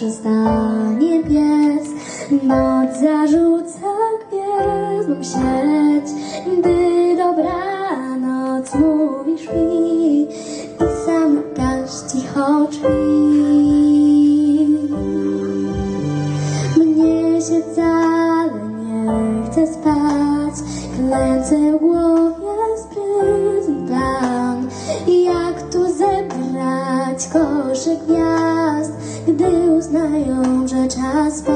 Przestanie biec, noc zarzuca gwiezdną sieć. Gdy dobranoc mówisz mi i zamykasz cicho drzwi. Mnie się wcale nie chce spać, kręcę w że czas spać?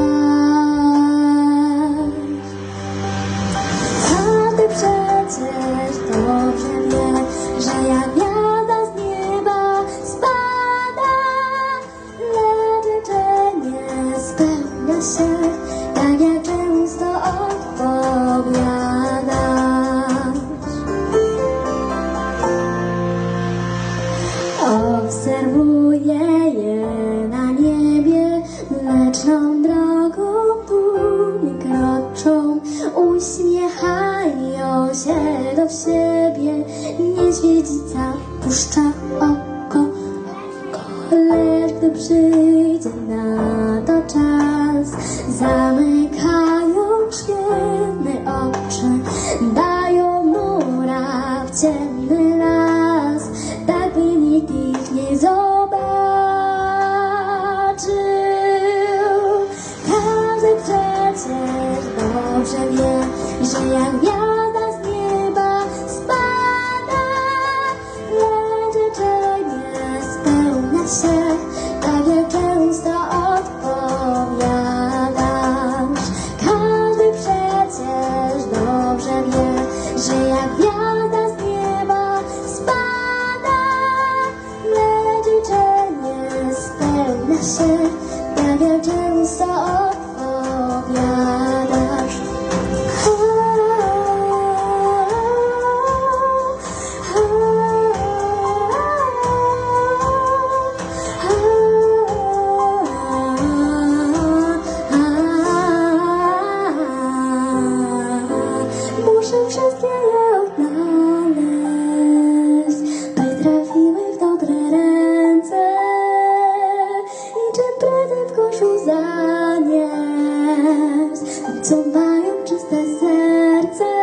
Każdy przecież dobrze wie, że jak gwiazda z nieba spada, lecz życzenie spełnia się, tak jak często. Obserwuję mleczną drogą dumnie kroczą, uśmiechają się do siebie, niedźwiedzica puszcza oko, lecz gdy przyjdzie na to czas, zamykają dobrze wie, że jak gwiazda z nieba spada, lecz życzenie spełnia się, tak jak często odpowiadasz. Każdy przecież dobrze wie, że jak Muszę wszystkie je odnaleźć, by trafiły w dobre ręce. I czym prędzej w koszu zanieść, co mają czyste serce.